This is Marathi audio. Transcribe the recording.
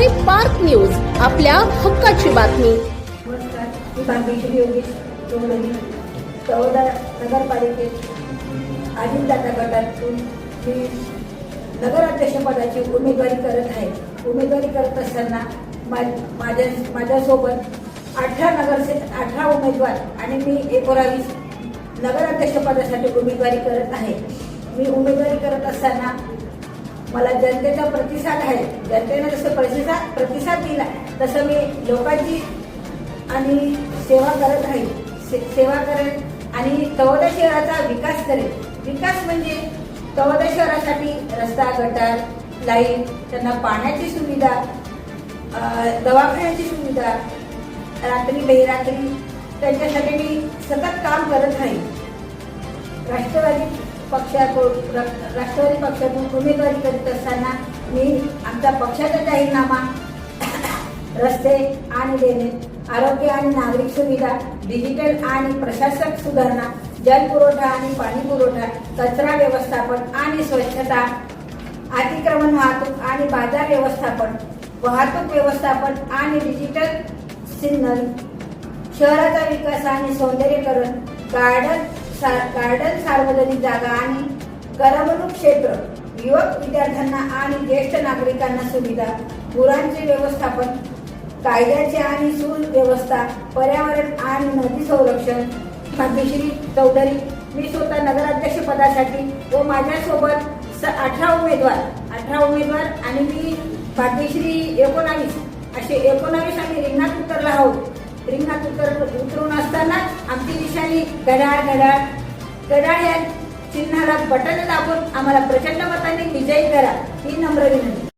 ते पार्क न्यूज आपल्या हक्काची बातमी. चौदा नगरपालिकेत अजितदादा गटातून मी नगराध्यक्षपदाची उमेदवारी करत आहे उमेदवारी करत असताना मा माझ्या माझ्यासोबत अठरा नगरसे अठरा उमेदवार आणि मी एकोणावीस नगराध्यक्षपदासाठी उमेदवारी करत आहे. मी उमेदवारी करत असताना मला जनतेचा प्रतिसाद आहे. जनतेने जसं प्रतिसाद प्रतिसाद दिला तसं मी लोकांची आणि सेवा करत राहील से- सेवा करेन आणि तळोदा शहराचा विकास करेन. विकास म्हणजे तळोदा शहरासाठी रस्ता गटार लाईन त्यांना पाण्याची सुविधा दवाखान्याची सुविधा रात्री बेरात्री त्यांच्यासाठी मी सतत काम करत राहील राष्ट्रवादी पक्षाकडून राष्ट्रवादी पक्षातून उमेदवारी करीत असताना मी आमच्या पक्षाचा जाहीरनामा रस्ते आणि देणे आरोग्य आणि नागरिक सुविधा डिजिटल आणि प्रशासक सुधारणा जलपुरवठा आणि पाणी पुरवठा कचरा व्यवस्थापन आणि स्वच्छता अतिक्रमण वाहतूक आणि बाजार व्यवस्थापन वाहतूक व्यवस्थापन आणि डिजिटल सिग्नल शहराचा विकास आणि सौंदर्यीकरण गार्डन गार्डन सार्वजनिक जागा आणि करमणूक क्षेत्र युवक विद्यार्थ्यांना आणि ज्येष्ठ नागरिकांना सुविधा गुरांचे व्यवस्थापन कायद्याचे आणि सुव्यवस्था पर्यावरण आणि नदी संरक्षण. भाग्यश्री चौधरी मी स्वतः नगराध्यक्ष पदासाठी व माझ्यासोबत स अठरा उमेदवार अठरा उमेदवार आणि मी भाग्यश्री एकोणावीस असे एकोणावीस आम्ही रिंगणात उतरला आहोत. रिंगणात उतर उतरून असताना आमची दिशानी घड्याळ घड्याळ घड्याळ या चिन्हाला बटन दाबून आम्हाला प्रचंड मताने विजयी करा. ही नम्र विनंती.